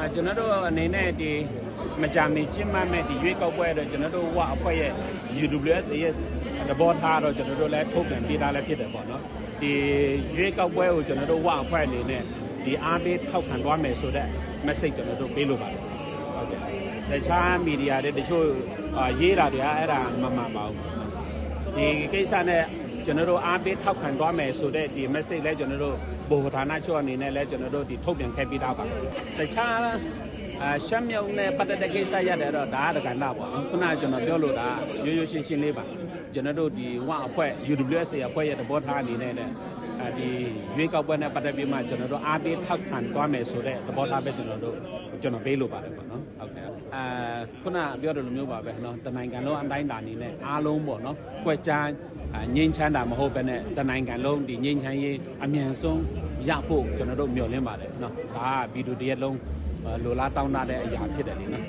အဲကျွန်တော်တို့အနေနဲ့ဒီမကြမီကျင်းပမဲ့ဒီရွေးကောက်ပွဲတော့ကျွန်တော်တို့ဝအဖွဲ့ရဲ့ UWSA ရဲ့သဘောထားတော့ကျွန်တော်တို့လည်းထုတ်ပြန်ပေးထားလည်းဖြစ်တယ်ပေါ့နော်ဒီရွေးကောက်ပွဲကိုကျွန်တော်တို့ဝအဖွဲ့အနေနဲ့ဒီအားပေးထောက်ခံသွားမယ်ဆိုတဲ့ message ကျွန်တော်တို့ပေးလိုပါတယ်ဟုတ်ကဲ့တခြားမီဒီယာတွေတချို့အာရေးတာတွေကအဲ့ဒါမမှန်ပါဘူးဒီကိစ္စနဲ့ ကျွန်တော်တို့အားပေးထောက်ခံသွားမယ်ဆိုတဲ့ဒီ message လဲကျွန်တော်တို့ဗဟိုဌာနချုပ်အနေနဲ့လဲကျွန်တော်တို့ဒီထုတ်ပြန်ခဲ့ပြီးသားပါတခြားအာရှမ်းမြောက်နဲ့ပတ်သက်တဲ့ကိစ္စရတယ်တော့ဒါကတက္ကနာပေါ့နော်ခုနကကျွန်တော်ပြောလို့ဒါရိုးရိုးရှင်းရှင်းလေးပါကျွန်တော်တို့ဒီဝအဖွဲ့ UWSA အဖွဲ့ရဲ့သဘောထားအနေနဲ့လည်းအဲ ဒီရွေးကောက်ပွဲနဲ့ပတ်သက်ပြီးမှကျွန်တော်တို့အားပေးထောက်ခံသွားမယ်ဆိုတဲ့သဘောထားပဲကျွန်တော်တို့ကျွန်တော်ပေးလို့ပါတယ်ပေါ့နော်ဟုတ်ကဲ့အာခုနပြောတယ်လိုမျိုးပါပဲနော်တနိုင်ငံလုံးအတိုင်းတာအနေနဲ့အားလုံးပေါ့နော်ကွက်ချမ်းငင်းချမ်းတာမဟုတ်ပဲနဲ့တနိုင်ငံလုံးဒီငင်းချမ်းရေးအမြန်ဆုံးရဖို့ကျွန်တော်တို့မျှော်လင့်ပါတယ်နော်ဒါကဗီဒီယိုတစ်ရက်လုံးလိုလားတောင်းတတဲ့အရာဖြစ်တယ်လေနော်